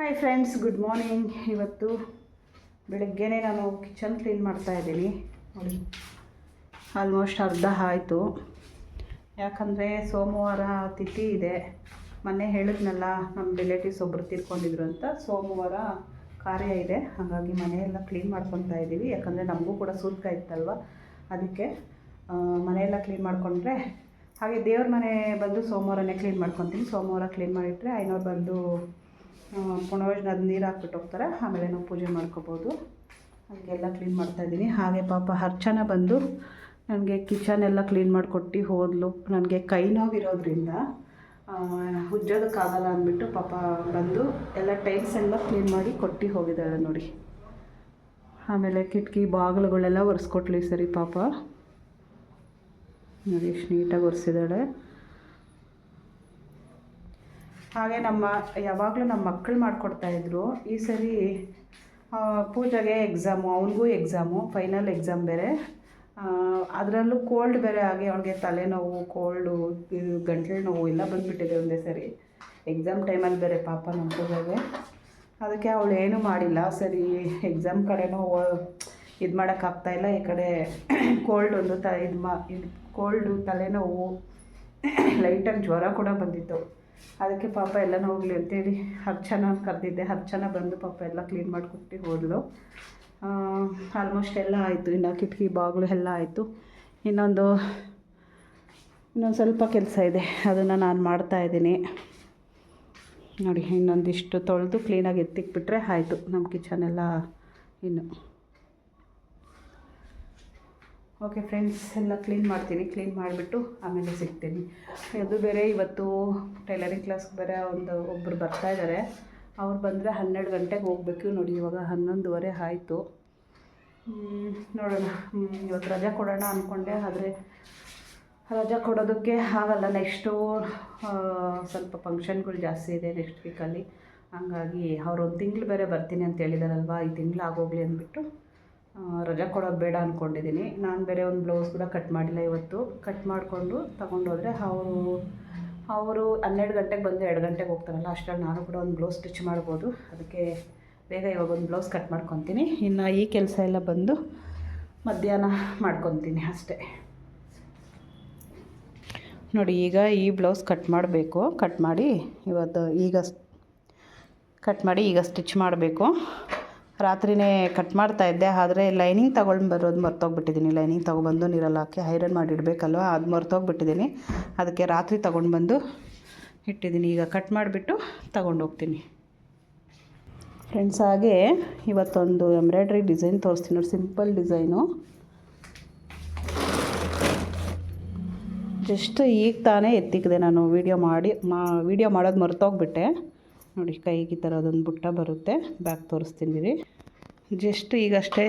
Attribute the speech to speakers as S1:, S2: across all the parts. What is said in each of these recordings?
S1: Hi friends good morning ಇವತ್ತು ಬೆಳಗ್ಗೆನೇ ನಾನು ಕಿಚನ್ ಕ್ಲೀನ್ ಮಾಡ್ತಾ ಇದ್ದೀನಿ. ನೋಡಿ ಆಲ್ಮೋಸ್ಟ್ ಅರ್ಧ ಆಯಿತು. ಯಾಕಂದರೆ ಸೋಮವಾರ ತಿಥಿ ಇದೆ. ಮೊನ್ನೆ ಹೇಳಿದ್ನಲ್ಲ ನಮ್ಮ ರಿಲೇಟಿವ್ಸ್ ಒಬ್ಬರು ತೀರ್ಕೊಂಡಿದ್ರು ಅಂತ. ಸೋಮವಾರ ಕಾರ್ಯ ಇದೆ. ಹಾಗಾಗಿ ಮನೆಯೆಲ್ಲ ಕ್ಲೀನ್ ಮಾಡ್ಕೊತಾ ಇದ್ದೀವಿ. ಯಾಕಂದರೆ ನಮಗೂ ಕೂಡ ಸೂತ್ಕ ಇತ್ತಲ್ವ? ಅದಕ್ಕೆ ಮನೆಯೆಲ್ಲ ಕ್ಲೀನ್ ಮಾಡಿಕೊಂಡ್ರೆ, ಹಾಗೆ ದೇವ್ರ ಮನೆ ಬಂದು ಸೋಮವಾರನೇ ಕ್ಲೀನ್ ಮಾಡ್ಕೊತೀನಿ. ಸೋಮವಾರ ಕ್ಲೀನ್ ಮಾಡಿಟ್ರೆ ಐನೂರು ಬಂದು ಪುನರ್ವಜನದ ನೀರು ಹಾಕ್ಬಿಟ್ಟು ಹೋಗ್ತಾರೆ. ಆಮೇಲೆ ನಾವು ಪೂಜೆ ಮಾಡ್ಕೋಬೋದು. ಹಾಗೆಲ್ಲ ಕ್ಲೀನ್ ಮಾಡ್ತಾಯಿದ್ದೀನಿ ಹಾಗೆ ಪಾಪ ಅರ್ಚನ ಬಂದು ನನಗೆ ಕಿಚನ್ ಎಲ್ಲ ಕ್ಲೀನ್ ಮಾಡಿಕೊಟ್ಟು ಹೋದ್ಲು. ನನಗೆ ಕೈ ನೋವಿರೋದ್ರಿಂದ ಉಜ್ಜೋದಕ್ಕಾಗಲ್ಲ ಅಂದ್ಬಿಟ್ಟು ಪಾಪ ಬಂದು ಎಲ್ಲ ಟೈಲ್ಸ್ ಎಲ್ಲ ಕ್ಲೀನ್ ಮಾಡಿ ಕೊಟ್ಟು ಹೋಗಿದ್ದಾಳೆ ನೋಡಿ. ಆಮೇಲೆ ಕಿಟಕಿ ಬಾಗಿಲುಗಳೆಲ್ಲ ಒರೆಸ್ಕೊಟ್ಲಿ ಸರಿ ಪಾಪ. ನೋಡಿ ಎಷ್ಟು ನೀಟಾಗಿ ಒರೆಸಿದ್ದಾಳೆ. ಹಾಗೆ ನಮ್ಮ, ಯಾವಾಗಲೂ ನಮ್ಮ ಮಕ್ಕಳು ಮಾಡಿಕೊಡ್ತಾಯಿದ್ರು ಈ ಸರಿ ಪೂಜೆಗೆ ಎಕ್ಸಾಮು ಅವನಿಗೂ ಎಕ್ಸಾಮು ಫೈನಲ್ ಎಕ್ಸಾಮ್ ಬೇರೆ. ಅದರಲ್ಲೂ ಕೋಲ್ಡ್ ಬೇರೆ ಆಗಿ ಅವಳಿಗೆ ತಲೆನೋವು ಕೋಲ್ಡು ಇದು ಗಂಟಲು ನೋವು ಎಲ್ಲ ಬಂದುಬಿಟ್ಟಿದೆ ಒಂದೇ ಸರಿ. ಎಕ್ಸಾಮ್ ಟೈಮಲ್ಲಿ ಬೇರೆ ಪಾಪ ನಮ್ಮ ಪೂಜೆಗೆ. ಅದಕ್ಕೆ ಅವಳು ಏನೂ ಮಾಡಿಲ್ಲ. ಸರಿ ಎಕ್ಸಾಮ್ ಕಡೆನೂ ಇದು ಮಾಡೋಕ್ಕಾಗ್ತಾಯಿಲ್ಲ ಈ ಕಡೆ ಕೋಲ್ಡ್ ಒಂದು ತ, ಇದು ಮಾ, ಇದು ಕೋಲ್ಡು ತಲೆನೋವು ಲೈಟಾಗಿ ಜ್ವರ ಕೂಡ ಬಂದಿತ್ತು. ಅದಕ್ಕೆ ಪಾಪ ಎಲ್ಲನೂ ಹೋಗಲಿ ಅಂತೇಳಿ ಹರ್ಚನ ಕರೆದಿದ್ದೆ. ಹರ್ಚನ ಬಂದು ಪಾಪ ಎಲ್ಲ ಕ್ಲೀನ್ ಮಾಡಿಕೊಟ್ಟು ಹೋದಳು ಆಲ್ಮೋಸ್ಟ್ ಎಲ್ಲ ಆಯಿತು. ಇನ್ನು ಕಿಟಕಿ ಬಾಗಿಲು ಎಲ್ಲ ಆಯಿತು. ಇನ್ನೊಂದು ಇನ್ನೊಂದು ಸ್ವಲ್ಪ ಕೆಲಸ ಇದೆ. ಅದನ್ನು ನಾನು ಮಾಡ್ತಾಯಿದ್ದೀನಿ ನೋಡಿ, ಇನ್ನೊಂದಿಷ್ಟು ತೊಳೆದು ಕ್ಲೀನಾಗಿ ಎತ್ತಿಕ್ಬಿಟ್ರೆ ಆಯಿತು. ನಮ್ಮ ಕಿಚನ್ ಎಲ್ಲ ಇನ್ನು. ಓಕೆ ಫ್ರೆಂಡ್ಸ್ ಎಲ್ಲ ಕ್ಲೀನ್ ಮಾಡ್ತೀನಿ. ಕ್ಲೀನ್ ಮಾಡಿಬಿಟ್ಟು ಆಮೇಲೆ ಸಿಗ್ತೀನಿ. ಅದು ಬೇರೆ ಇವತ್ತು ಟೈಲರಿಂಗ್ ಕ್ಲಾಸ್ಗೆ ಬೇರೆ ಒಂದು ಒಬ್ಬರು ಬರ್ತಾ ಇದ್ದಾರೆ ಅವ್ರು ಬಂದರೆ ಹನ್ನೆರಡು ಗಂಟೆಗೆ ಹೋಗ್ಬೇಕು ನೋಡಿ, ಇವಾಗ ಹನ್ನೊಂದುವರೆ ಆಯಿತು. ನೋಡೋಣ. ಇವತ್ತು ರಜಾ ಕೊಡೋಣ ಅಂದ್ಕೊಂಡೆ ಆದರೆ ರಜಾ ಕೊಡೋದಕ್ಕೆ ಆಗಲ್ಲ. ನೆಕ್ಸ್ಟು ಸ್ವಲ್ಪ ಫಂಕ್ಷನ್ಗಳು ಜಾಸ್ತಿ ಇದೆ ನೆಕ್ಸ್ಟ್ ವೀಕಲ್ಲಿ ಹಂಗಾಗಿ ಅವ್ರು ಒಂದು ತಿಂಗಳು ಬೇರೆ ಬರ್ತೀನಿ ಅಂತ ಹೇಳಿದಾರಲ್ವಾ, ಈ ತಿಂಗಳು ಆಗೋಗ್ಲಿ ಅಂದ್ಬಿಟ್ಟು. ರಜಾ ಕೊಡೋದು ಬೇಡ ಅಂದ್ಕೊಂಡಿದ್ದೀನಿ ನಾನು ಬೇರೆ ಒಂದು ಬ್ಲೌಸ್ ಕೂಡ ಕಟ್ ಮಾಡಿಲ್ಲ ಇವತ್ತು. ಕಟ್ ಮಾಡಿಕೊಂಡು ತಗೊಂಡೋದ್ರೆ ಅವರು ಅವರು ಹನ್ನೆರಡು ಗಂಟೆಗೆ ಬಂದು ಎರಡು ಗಂಟೆಗೆ ಹೋಗ್ತಾರಲ್ಲ, ಅಷ್ಟರಲ್ಲಿ ನಾನು ಕೂಡ ಒಂದು ಬ್ಲೌಸ್ ಸ್ಟಿಚ್ ಮಾಡ್ಬೋದು. ಅದಕ್ಕೆ ಬೇಗ ಇವಾಗ ಒಂದು ಬ್ಲೌಸ್ ಕಟ್ ಮಾಡ್ಕೊತೀನಿ. ಇನ್ನು ಈ ಕೆಲಸ ಎಲ್ಲ ಬಂದು ಮಧ್ಯಾಹ್ನ ಮಾಡ್ಕೊತೀನಿ ಅಷ್ಟೇ. ನೋಡಿ, ಈಗ ಈ ಬ್ಲೌಸ್ ಕಟ್ ಮಾಡಬೇಕು. ಕಟ್ ಮಾಡಿ ಇವತ್ತು ಈಗ ಕಟ್ ಮಾಡಿ ಈಗ ಸ್ಟಿಚ್ ಮಾಡಬೇಕು. ರಾತ್ರಿನೇ ಕಟ್ ಮಾಡ್ತಾ ಇದ್ದೆ, ಆದರೆ ಲೈನಿಂಗ್ ತಗೊಂಡು ಬರೋದು ಮರ್ತೋಗ್ಬಿಟ್ಟಿದ್ದೀನಿ ಲೈನಿಂಗ್ ತೊಗೊಬಂದು ನೀರಲ್ಲಿ ಹಾಕಿ ಐರನ್ ಮಾಡಿ ಇಡಬೇಕಲ್ವ ಅದು ಮರ್ತೋಗ್ಬಿಟ್ಟಿದ್ದೀನಿ ಅದಕ್ಕೆ ರಾತ್ರಿ ತೊಗೊಂಡು ಬಂದು ಇಟ್ಟಿದ್ದೀನಿ ಈಗ ಕಟ್ ಮಾಡಿಬಿಟ್ಟು ಹೋಗ್ತೀನಿ ಫ್ರೆಂಡ್ಸ್, ಹಾಗೆ ಇವತ್ತೊಂದು ಎಂಬ್ರಾಯ್ಡ್ರಿ ಡಿಸೈನ್ ತೋರಿಸ್ತೀನಿ ನೋಡಿ. Simple design. ಜಸ್ಟ್ ಈಗ ತಾನೇ ಎತ್ತಿಕ್ಕಿದೆ ನಾನು. ವೀಡಿಯೋ ಮಾಡಿ, ಮಾ ವೀಡಿಯೋ ಮಾಡೋದು ಮರ್ತೋಗ್ಬಿಟ್ಟೆ. ನೋಡಿ, ಕೈಗೆ ಈ ಥರ ಅದೊಂದು ಬುಟ್ಟ ಬರುತ್ತೆ. ಬ್ಯಾಗ್ ತೋರಿಸ್ತೀನಿ ರೀ. ಜಸ್ಟ್ ಈಗಷ್ಟೇ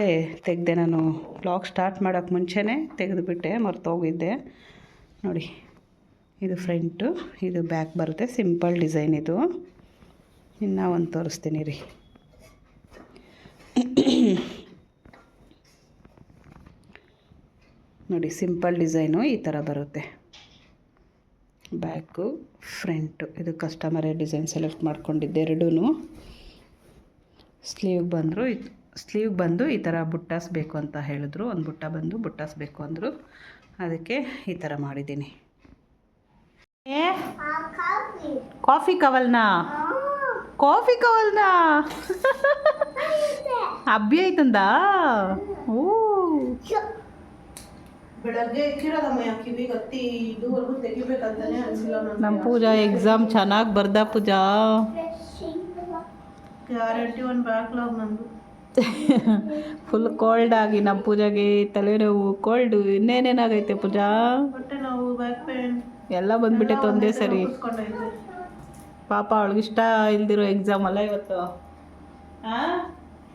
S1: ತೆಗೆದೆ ನಾನು ಬ್ಲಾಗ್ ಸ್ಟಾರ್ಟ್ ಮಾಡೋಕ್ಕೆ ಮುಂಚೆನೇ ತೆಗೆದುಬಿಟ್ಟೆ, ಮರ್ತೋಗಿದ್ದೆ. ನೋಡಿ, ಇದು ಫ್ರಂಟು ಇದು ಬ್ಯಾಕ್ ಬರುತ್ತೆ. ಸಿಂಪಲ್ ಡಿಸೈನ್ ಇದು. ಇನ್ನೂ ಒಂದು ತೋರಿಸ್ತೀನಿ ರೀ. ನೋಡಿ ಸಿಂಪಲ್ ಡಿಸೈನು ಈ ಥರ ಬರುತ್ತೆ. Back front. ಇದು ಕಸ್ಟಮರೇ ಡಿಸೈನ್ ಸೆಲೆಕ್ಟ್ ಮಾಡ್ಕೊಂಡಿದ್ದೆ ಎರಡೂ ಸ್ಲೀವ್ ಬಂದರು ಸ್ಲೀವ್ ಬಂದು ಈ ಥರ ಬುಟ್ಟಾಸ್ ಬೇಕು ಅಂತ ಹೇಳಿದ್ರು. ಒಂದು ಬುಟ್ಟ ಬಂದು ಬುಟ್ಟಾಸ್ ಬೇಕು ಅಂದರು. ಅದಕ್ಕೆ ಈ ಥರ ಮಾಡಿದ್ದೀನಿ. ಏ ಕಾಫಿ ಕವಲ್ನಾ? ಕಾಫಿ ಕವಲ್ನಾ? ಅಬ್ಬಿ ಆಯ್ತಂದ? ಓ.
S2: ಬೆಳಗ್ಗೆ ಇಕ್ಕಿರೋದಮ್ಮ ಕಿವಿಗೆ ಹತ್ತಿ ಇದುವರೆಗೂ ತೆಗಿಬೇಕಂತಾನೆ ಅನ್ಸಿಲ್ಲ
S1: ನಮ್ಮ ಪೂಜಾ ಎಕ್ಸಾಮ್ ಚೆನ್ನಾಗಿ ಬರ್ದ ಪೂಜಾ.
S2: ಗ್ಯಾರಂಟಿ ಒಂದು ಬ್ಯಾಕ್ಲಾಗ್ ನಂದು.
S1: ಫುಲ್ ಕೋಲ್ಡ್ ಆಗಿ ನಮ್ಮ ಪೂಜಾಗೆ ತಲೆನೋವು ಕೋಲ್ಡು ಇನ್ನೇನೇನಾಗೈತೆ ಪೂಜಾ?
S2: ಹೊಟ್ಟೆ ನೋವು ಬ್ಯಾಕ್ ಪೇನ್
S1: ಎಲ್ಲ ಬಂದ್ಬಿಟ್ಟೈತೆ ಒಂದೇ ಸರಿ. ಪಾಪ ಅವಳಿಗಿಷ್ಟ ಇಲ್ದಿರೋ ಎಕ್ಸಾಮ್ ಅಲ್ಲ ಇವತ್ತು. ಆ?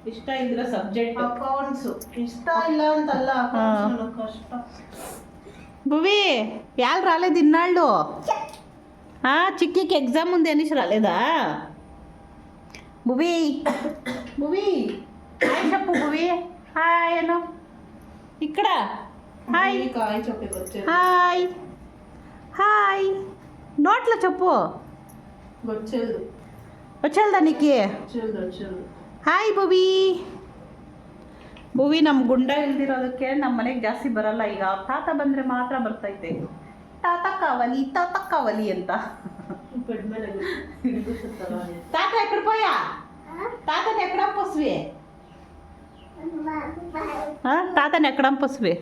S1: ಇಷ್ಟ ಇಲ್ದಿರೋ ಸಬ್ಜೆಕ್ಟ್
S2: ಅಕೌಂಟ್ಸು ಇಷ್ಟ ಇಲ್ಲ ಅಂತಲ್ಲ accounts ನನಗ್ ಕಷ್ಟ
S1: ಭುವಿ ಯಾರು ರಾಲೇದು ಇನ್ನಾಳು ಹಾಂ ಚಿಕ್ಕಿಗೆ ಎಕ್ಸಾಮ್ ಮುಂದೆ ಅನಿಸ್ ರಾಲೇದಾ ಭುವಿ ಭುವಿ ಹಾಯ್ ಚಪ್ಪು ಭುವಿ ಹಾಯ್ ಏನು ಇಕ್ಕಡ ಹಾಯ್
S2: ಈ ಕಾಯಿ ಚೊಪ್ಪೆ ಗೊತ್ತೇ
S1: ಹಾಯ್ ಹಾಯ್ ನೋಟ್ಲ ಚಪ್ಪು
S2: ಗೊತ್ತಿಲ್ದು
S1: ಚಲ್ದ ನಿಕ್ಕಿ
S2: ಚಲ್ದ ಚಲ್ದ
S1: ಹಾಯ್ ಭುವಿ ಭುವಿ ನಮ್ಮ ಗುಂಡ ಇಲ್ದಿರೋದಕ್ಕೆ ನಮ್ಮ ಮನೆಗೆ ಜಾಸ್ತಿ ಬರಲ್ಲ ಈಗ ಅವ್ರ ತಾತ ಬಂದರೆ ಮಾತ್ರ ಬರ್ತೈತೆ ತಾತ ಕಾವಲಿ ತಾತ ಕಾವಲಿ ಅಂತ
S2: ಬೆಡ್ ಮೇಲೆ ಹಿಡಿದಿರ್ತಾರ
S1: తాత ఎక్కడ పోయా తాతని ఎక్కడ పొసివి తాతని ఎక్కడ పొసివి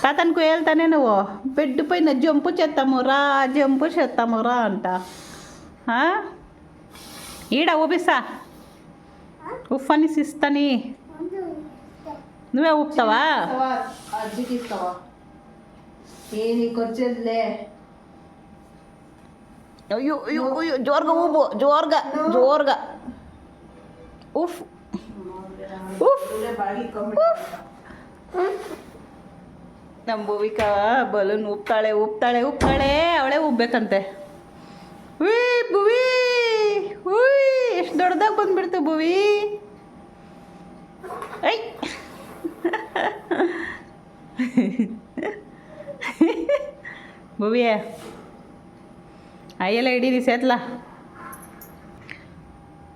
S1: తాతనికి వెళ్తానే నువ్వు బెడ్ పైన జంపు చేస్తాము రా జంపు చేస్తాము రా అంట ఆ? ఈడ ఊపిస్తా ఉఫ్ఫని ఇస్తాని నువ్వే ఊపుతావా
S2: అజ్జికి ఇస్తావా ఏ నీకు వచ్చేదిలే
S1: అయ్యో అయ్యో అయ్యో జోరుగా ఊపు జోరుగా జోరుగా ఉఫ్ ಉಫ್.
S2: ಬಾಗಿ
S1: ನಮ್ಮ ಭೂವಿಕಾ ಬಲೂನ್ ಉಪ್ತಾಳೆ ಉಪ್ತಾಳೆ ಉಪ್ತಾಳೆ ಅವಳೇ ಉಬ್ಬೇಕಂತೆ ಉಯ್ ಭುವಿ ಉಯ್ ಎಷ್ಟು ದೊಡ್ಡದಾಗಿ ಬಂದ್ಬಿಡ್ತು ಭುವಿ ಭುವಿಯೇ ಅಯ್ಯೆಲ್ಲ ಹಿಡೀರಿ ಸೇತ್ಲಾ.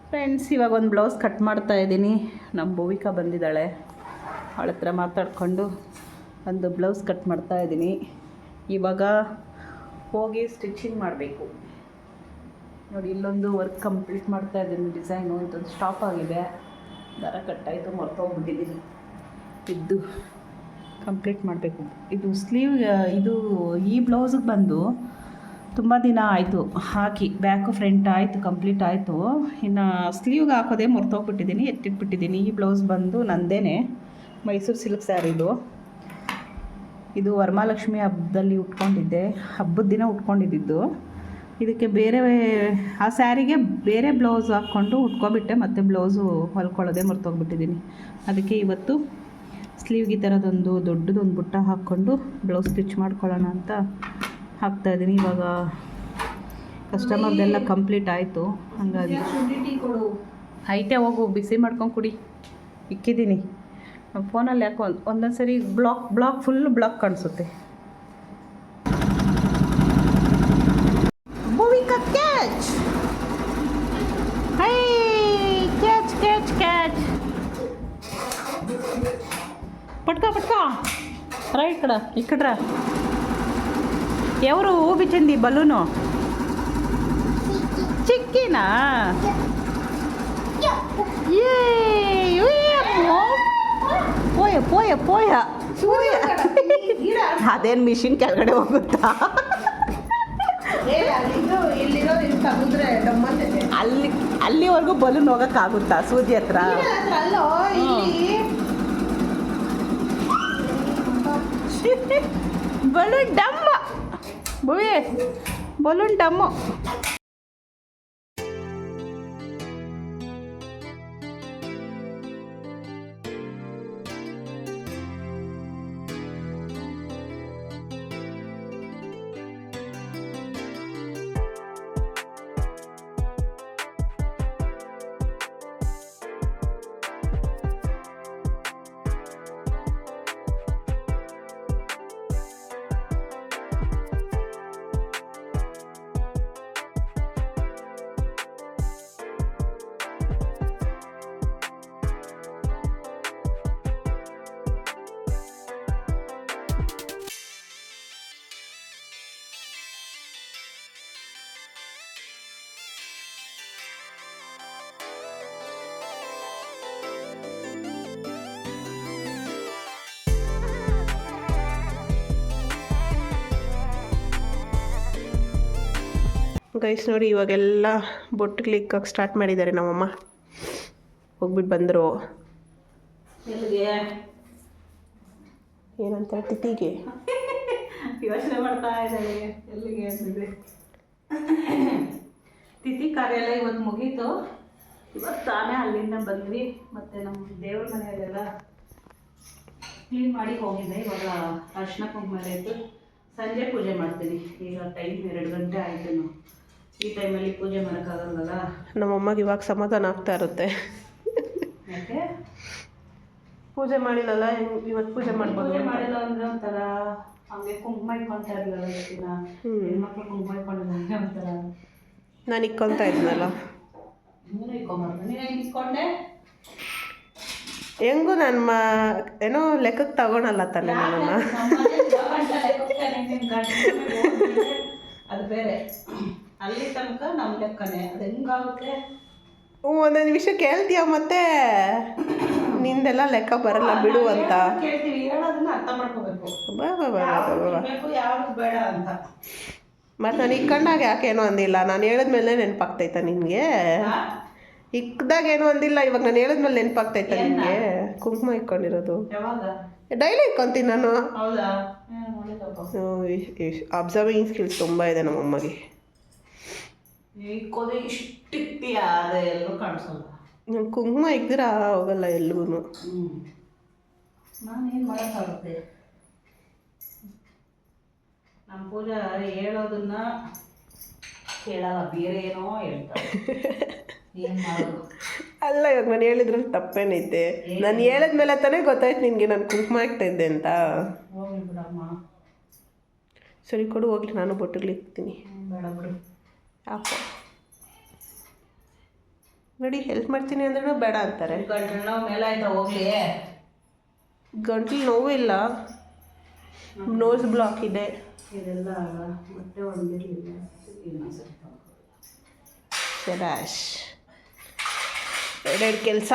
S1: ಫ್ರೆಂಡ್ಸ್ ಇವಾಗ ಒಂದು ಬ್ಲೌಸ್ ಕಟ್ ಮಾಡ್ತಾ ಇದ್ದೀನಿ. ನಮ್ಮ ಭೂವಿಕಾ ಬಂದಿದ್ದಾಳೆ. ಅವಳ ಹತ್ರ ಮಾತಾಡಿಕೊಂಡು ಒಂದು ಬ್ಲೌಸ್ ಕಟ್ ಮಾಡ್ತಾ ಇದ್ದೀನಿ. ಇವಾಗ ಹೋಗಿ ಸ್ಟಿಚಿಂಗ್ ಮಾಡಬೇಕು. ನೋಡಿ, ಇಲ್ಲೊಂದು ವರ್ಕ್ ಕಂಪ್ಲೀಟ್ ಮಾಡ್ತಾ ಇದ್ದೀನಿ ಡಿಸೈನು ಇದೊಂದು ಸ್ಟಾಪ್ ಆಗಿದೆ. ದರ ಕಟ್ಟಾಯಿತು, ಮರ್ತೋಗ್ಬಿಟ್ಟಿದ್ದೀನಿ. ಇದ್ದು. ಕಂಪ್ಲೀಟ್ ಮಾಡಬೇಕು. ಇದು ಸ್ಲೀವ್, ಇದು ಈ ಬ್ಲೌಸಿಗೆ ಬಂದು ತುಂಬ ದಿನ ಆಯಿತು ಹಾಕಿ ಬ್ಯಾಕು ಫ್ರಂಟ್ ಆಯಿತು ಕಂಪ್ಲೀಟ್ ಆಯಿತು. ಇನ್ನು ಸ್ಲೀವ್ಗೆ ಹಾಕೋದೇ ಮುರ್ತೋಗ್ಬಿಟ್ಟಿದ್ದೀನಿ ಎತ್ತಿಟ್ಬಿಟ್ಟಿದ್ದೀನಿ ಈ ಬ್ಲೌಸ್ ಬಂದು ನಂದೇನೆ ಮೈಸೂರು ಸಿಲ್ಕ್ ಸ್ಯಾರಿದು ಇದು. ವರ್ಮಾಲಕ್ಷ್ಮಿ ಹಬ್ಬದಲ್ಲಿ ಉಟ್ಕೊಂಡಿದ್ದೆ, ಹಬ್ಬದ ದಿನ ಉಟ್ಕೊಂಡಿದ್ದಿದ್ದು. ಇದಕ್ಕೆ ಬೇರೆ ಆ ಸ್ಯಾರಿಗೆ ಬೇರೆ ಬ್ಲೌಸ್ ಹಾಕ್ಕೊಂಡು ಉಟ್ಕೊಬಿಟ್ಟೆ, ಮತ್ತು ಬ್ಲೌಸು ಹೊಲ್ಕೊಳ್ಳೋದೇ ಮರ್ತೋಗ್ಬಿಟ್ಟಿದ್ದೀನಿ ಅದಕ್ಕೆ ಇವತ್ತು ಸ್ಲೀವ್ಗೆ ಈ ಥರದೊಂದು ದೊಡ್ಡದೊಂದು ಬುಟ್ಟ ಹಾಕ್ಕೊಂಡು ಬ್ಲೌಸ್ ಸ್ಟಿಚ್ ಮಾಡ್ಕೊಳ್ಳೋಣ ಅಂತ ಹಾಕ್ತಾ ಇದ್ದೀನಿ. ಇವಾಗ ಕಸ್ಟಮರ್ದೆಲ್ಲ ಕಂಪ್ಲೀಟ್ ಆಯಿತು. ಹಾಗಾಗಿ ಐತೆ ಹೋಗು ಬಿಸಿ ಮಾಡ್ಕೊಂಡು ಕುಡಿ. ಇಕ್ಕಿದ್ದೀನಿ. ಫೋನಲ್ಲಿ ಯಾಕೋ ಒಂದು ಒಂದೊಂದು ಸರಿ ಬ್ಲಾಕ್ ಬ್ಲಾಕ್ ಫುಲ್ ಬ್ಲಾಕ್ ಕಾಣಿಸುತ್ತೆ. పట్టుకో పట్టుకో రా ఇక్కడ ఇక్కడ రా ఎవరు ఊపించింది బలూను చిక్కినా పోయ పోయ పోಯ పోಯ ಅದೇನು ಮಿಷಿನ್ ಕೆಳಗಡೆ ಹೋಗುತ್ತಾ? ಅಲ್ಲಿ ಅಲ್ಲಿವರೆಗೂ ಬಲೂನ್ ಹೋಗೋಕ್ಕಾಗುತ್ತಾ ಸೂಜಿ ಹತ್ರ?
S2: ಅಲ್ಲೋ ಇಲ್ಲಿ
S1: ಬಲೂನ್ ಡಮ್ಮ ಭುವಿ
S2: ಗೈಸ್ ನೋಡಿ ಇವಾಗೆಲ್ಲ ಕ್ಲಿಕ್ ಆಗಿ ಸ್ಟಾರ್ಟ್ ಮಾಡಿದ್ದಾರೆ ನಮ್ಮಮ್ಮ. ಹೋಗ್ಬಿಟ್ಟು ಬಂದರು.
S1: ಎಲ್ಲಿಗೆ?
S2: ಏನಂತ ತಿಥಿಗೆ
S1: ಯೋಚನೆ ಮಾಡ್ತಾ ಇದ್ದಾರೆ. ಎಲ್ಲಿಗೆ ಅಂತಿದೆ ತಿಥಿ ಕಾರ್ಯಾಲಯ ಇವತ್ತು ಮುಗೀತು. ಇವತ್ತು ತಾನೇ ಅಲ್ಲಿಂದ ಬಂದ್ವಿ. ಮತ್ತು ನಮ್ಮ ದೇವ್ರ ಮನೆಯಲ್ಲೆಲ್ಲ ಕ್ಲೀನ್ ಮಾಡಿ ಹೋಗಿದ್ದೆ. ಇವಾಗ ಅರ್ಶಿನ ಕುಂಕುಮ ಆಯಿತು ಸಂಜೆ ಪೂಜೆ ಮಾಡ್ತೀನಿ. ಈಗ ಟೈಮ್ ಎರಡು ಗಂಟೆ ಆಯಿತು ಈ ಟೈಮಲ್ಲಿ ಪೂಜೆ ಮಾಡೋಕ್ಕಾಗಲ್ವಲ್ಲ
S2: ನಮ್ಮಮ್ಮಗೆ ಇವಾಗ ಸಮಾಧಾನ ಆಗ್ತಾ ಇರುತ್ತೆ.
S1: ಯಾಕೆ?
S2: ಪೂಜೆ ಮಾಡಿಲ್ಲಲ್ಲ ಇವತ್ತು ಪೂಜೆ ಮಾಡ್ಬೋದು
S1: ಪೂಜೆ ಮಾಡಿಲ್ಲ ಅಂದ್ರೆ ಒಂಥರ ಹಂಗೆ ಕುಂಕುಮ ಇಟ್ಕೊಂತ ಇರಲಿಲ್ಲ
S2: ಹ್ಮ್.
S1: ಹೆಣ್ಮಕ್ಳು ಕುಂಕುಮ ಇಟ್ಕೊಂಡಿಲ್ಲ ಅಂದ್ರೆ ಒಂಥರ.
S2: ನಾನು ಇಕ್ಕೊಂತ ಇದ್ನಲ್ಲ.
S1: ನೀನು ಇಟ್ಕೊಂಬಾರ್ದು ನೀನು ಹೆಂಗೆ ಇಟ್ಕೊಂಡೆ
S2: ಹೆಂಗೂ ನನ್ನ ಮ ಏನೋ ಲೆಕ್ಕಕ್ಕೆ ತಗೊಳಲ್ಲ ತಾನೆ ನನ್ನನ್ನು.
S1: ಅದು ಬೇರೆ. ಅಲ್ಲಿ ತನಕ ನಮ್ಮ ಲೆಕ್ಕನೇ. ಅದು ಹೆಂಗಾಗುತ್ತೆ?
S2: ಒಂದೊಂದು ನಿಮಿಷ ಕೇಳ್ತೀಯ ಮತ್ತೆ? ನಿಂದೆಲ್ಲ ಲೆಕ್ಕ ಬರಲ್ಲ ಬಿಡು ಅಂತ.
S1: ಕೇಳ್ತೀವಿ. ಹೇಳೋದನ್ನ ಅರ್ಥ ಮಾಡ್ಕೋಬೇಕು.
S2: ಬಾ ಬಾ ಬಾ ಬಾ ಬಾ ಬಾ
S1: ಬೇಕು ಯಾವ್ದು ಬೇಡ ಅಂತ.
S2: ಮತ್ತು ನಾನು ಇಕ್ಕಂಡಾಗ ಯಾಕೇನು ಅಂದಿಲ್ಲ? ನಾನು ಹೇಳಿದ್ಮೇಲೆ ನೆನಪಾಗ್ತೈತಾ ನಿನಗೆ?
S1: ಹಾ?
S2: ಏನು ಏನೋ ಅಂದಿಲ್ಲ ಇವಾಗ ನಾನು ಹೇಳಿದ್ಮೇಲೆ ನೆನಪಾಗ್ತೈತಾ ನಿನಗೆ? ಕುಂಕುಮ ಇಕ್ಕೊಂಡಿರೋದು.
S1: ಯಾವಾಗ?
S2: ಡೈಲಿ ಇಕ್ಕೊಂತೀನಿ ನಾನು.
S1: ಹೌದಾ? ಹ್ಮ್, ಒಳ್ಳೇದಪ್ಪ
S2: ಅಬ್ಸರ್ವಿಂಗ್ ಸ್ಕಿಲ್ಸ್ ತುಂಬ ಇದೆ ನಮ್ಮಮ್ಮಗೆ.
S1: ಇಕ್ಕೋದೆ ಇಷ್ಟಿಕ್ತೀಯ ಅದೇ ಎಲ್ಲೂ ಕಾಣಿಸಲ್ಲ.
S2: ನಾನು ಕುಂಕುಮ ಇಕ್ದಿರ ಹೋಗಲ್ಲ
S1: ಹ್ಞೂ ನಾನೇನು ಮಾಡೋಕ್ಕಾಗುತ್ತೆ? ನಮ್ಮ ಪೂಜಾ ಹೇಳೋದನ್ನ ಕೇಳಲ್ಲ ಬೇರೆ ಏನೋ ಹೇಳ್ತಾರೆ. ಏನು ಮಾಡೋದು?
S2: ಅಲ್ಲ ಇವಾಗ ನಾನು ಹೇಳಿದ್ರಲ್ಲಿ ತಪ್ಪೇನೈತೆ. ನಾನು ಹೇಳಿದ್ಮೇಲೆ ತಾನೇ ಗೊತ್ತಾಯ್ತು ನಿನಗೆ ನಾನು ಕುಂಕುಮ ಆಗ್ತಾ ಇದ್ದೆ ಅಂತ.
S1: ಹೋಗ್ಲಿ ಬಿಡಮ್ಮ.
S2: ಸರಿ ಕೊಡು ಹೋಗ್ಲಿ ನಾನು ಬೊಟ್ಟುಗಳು ಇಕ್ತೀನಿ.
S1: ಹ್ಮ್, ಬೇಡ ಬಿಡು.
S2: ಯಾಕೋ ನೋಡಿ ಹೆಲ್ಪ್ ಮಾಡ್ತೀನಿ ಅಂದ್ರೂ ಬೇಡ ಅಂತಾರೆ.
S1: ಗಂಟಲು ನೋವು ಮೇಲೆ ಆಯ್ತಾ ಹೋಗ್ಲಿ?
S2: ಗಂಟ್ಲು ನೋವು ಇಲ್ಲ. ನೋಸ್ ಬ್ಲಾಕ್ ಇದೆ.
S1: ಇದೆಲ್ಲ ಮತ್ತೆ
S2: ಎರಡೆರಡು ಕೆಲಸ.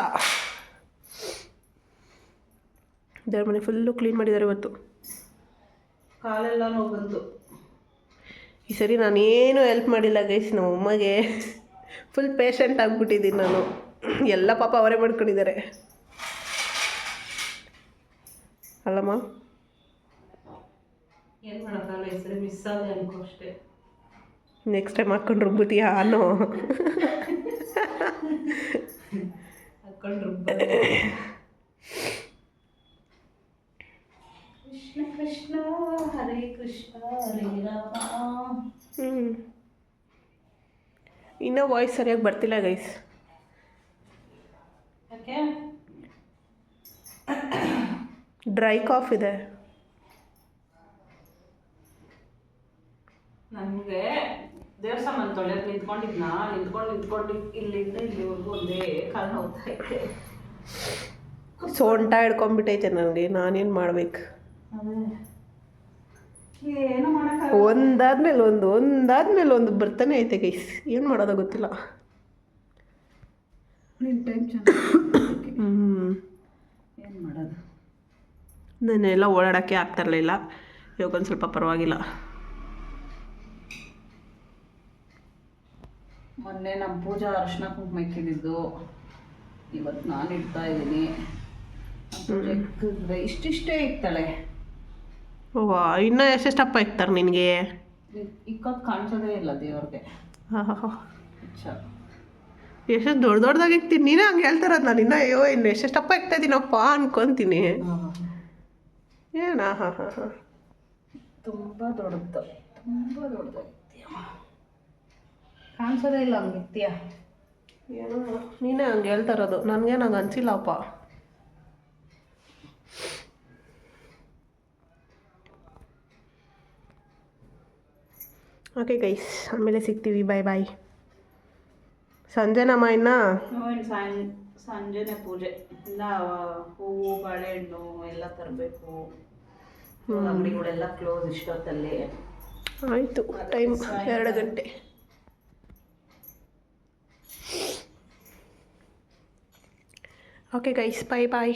S2: ದೇವ್ರ ಮನೆ ಫುಲ್ಲು ಕ್ಲೀನ್ ಮಾಡಿದ್ದಾರೆ ಇವತ್ತು.
S1: ಕಾಲೆಲ್ಲ ನೋವು ಬಂತು.
S2: ಈ ಸರಿ ನಾನೇನು ಹೆಲ್ಪ್ ಮಾಡಿಲ್ಲ ಗೈಸ್ ನಮ್ಮ ಅಮ್ಮಗೆ ಫುಲ್ ಪೇಷಂಟ್ ಆಗಿಬಿಟ್ಟಿದ್ದೀನಿ ನಾನು. ಎಲ್ಲ ಪಾಪ ಅವರೇ ಮಾಡ್ಕೊಂಡಿದ್ದಾರೆ. ಅಲ್ಲಮ್ಮ?
S1: ಏನು ಮಾಡೋಕ್ಕಲ್ಲ ಈ ಸರಿ ಮಿಸ್ ಆದ ಅನ್ಕೋ ಅಷ್ಟೇ.
S2: ನೆಕ್ಸ್ಟ್ ಟೈಮ್ ಹಾಕ್ಕೊಂಡು ರುಬ್ಬಿತೀಯಾ ಅನ್ನೋ
S1: ಕೃಷ್ಣ ಹರೇ ಕೃಷ್ಣ ಹರೇ ರಾಮ.
S2: ಹ್ಞೂ ಇನ್ನೂ ವಾಯ್ಸ್ ಸರಿಯಾಗಿ ಬರ್ತಿಲ್ಲ ಗೈಸ್ ಡ್ರೈ ಕಾಫ್ ಇದೆ.
S1: ನನಗೆ ದೇವಸ್ಥಾನ ತೊಳೆಯೋದು ನಿಂತ್ಕೊಂಡಿದ್ನ? ನಿಂತ್ಕೊಂಡು ನಿಂತ್ಕೊಂಡು ಇಲ್ಲಿಂದ ಇಲ್ಲಿವರೆಗೂ ಒಂದೇ ಕಾಲು ಹೋಗ್ತಾ ಇದ್ದೆ
S2: ಸೊಂಟ ಹಿಡ್ಕೊಂಡ್ಬಿಟ್ಟೈತೆ ನನಗೆ. ನಾನೇನು ಮಾಡ್ಬೇಕು?
S1: ಅದೇ.
S2: ಒಂದಾದ್ಮೇಲೆ ಒಂದು ಒಂದಾದ್ಮೇಲೆ ಒಂದು ಬರ್ತಾನೆ ಐತೆ ಗೈಸ್ ಏನು ಮಾಡೋದ ಗೊತ್ತಿಲ್ಲ.
S1: ನಿನ್ನ ಟೈಮ್ ಚೆನ್ನಾಗಿ
S2: ಹ್ಞೂ
S1: ಏನು ಮಾಡೋದು?
S2: ನಾನೆಲ್ಲ ಓಡಾಡೋಕ್ಕೆ ಆಗ್ತಾ ಇರಲಿಲ್ಲ. ಇವಾಗ ಒಂದು ಸ್ವಲ್ಪ ಪರವಾಗಿಲ್ಲ.
S1: ಮೊನ್ನೆ ನಮ್ಮ ಪೂಜಾ ಅರ್ಶನ ಕುಂಕುಮ ಇಕ್ಕಿದ್ದು ಇವತ್ತು ನಾನು ಇಡ್ತಾ ಇದ್ದೀನಿ. ಪೂಜೆ ಇಷ್ಟಿಷ್ಟೇ ಇಕ್ತಾಳೆ.
S2: ಓ ಇನ್ನೂ ಎಷ್ಟೆಷ್ಟಪ್ಪ ಇಕ್ತಾರೆ ನಿನಗೆ?
S1: ಇಕ್ಕೋದು ಕಾಣಿಸೋದೇ ಇಲ್ಲ ದೇವ್ರಿಗೆ.
S2: ಎಷ್ಟು ದೊಡ್ಡ ದೊಡ್ಡದಾಗಿ ಇಕ್ತೀನಿ. ನೀನೇ ಹಂಗೆ ಹೇಳ್ತಾರದು ನಾನು. ಇನ್ನೂ ಅಯ್ಯೋ ಇನ್ನು ಎಷ್ಟೆಷ್ಟಪ್ಪ ಇಕ್ತಾ ಇದ್ದೀನಪ್ಪ ಅನ್ಕೊತೀನಿ. ಏನಾ? ಹಾಂ ಹಾಂ ಹಾಂ
S1: ತುಂಬ ದೊಡ್ಡದು. ತುಂಬ ದೊಡ್ಡದು ಕಾಣಿಸೋದೇ ಇಲ್ಲ ಹಂಗೆ ಇಕ್ತೀಯ
S2: ಏನೋ ನೀನೇ ಹಂಗೆ ಹೇಳ್ತಾರದು ನನಗೇನು ಹಂಗೆ ಅನಿಸಿಲ್ಲಪ್ಪ. ಓಕೆ ಗೈಸ್ ಆಮೇಲೆ ಸಿಗ್ತೀವಿ. ಬಾಯ್ ಬಾಯ್ ಸಂಜೆನಮ್ಮ ಇನ್ನ?
S1: ಸಂಜೆನೆ ಪೂಜೆ. ಇನ್ನ ಹೂವು ಬಾಳೆಹಣ್ಣು ಎಲ್ಲ ತರಬೇಕು. ಅಂಗಡಿಗಳೆಲ್ಲ ಕ್ಲೋಸ್ ಇಷ್ಟೊತ್ತಲ್ಲಿ.
S2: ಆಯಿತು. ಟೈಮ್ ಎರಡು ಗಂಟೆ. ಓಕೆ ಗೈಸ್ ಬಾಯ್ ಬಾಯ್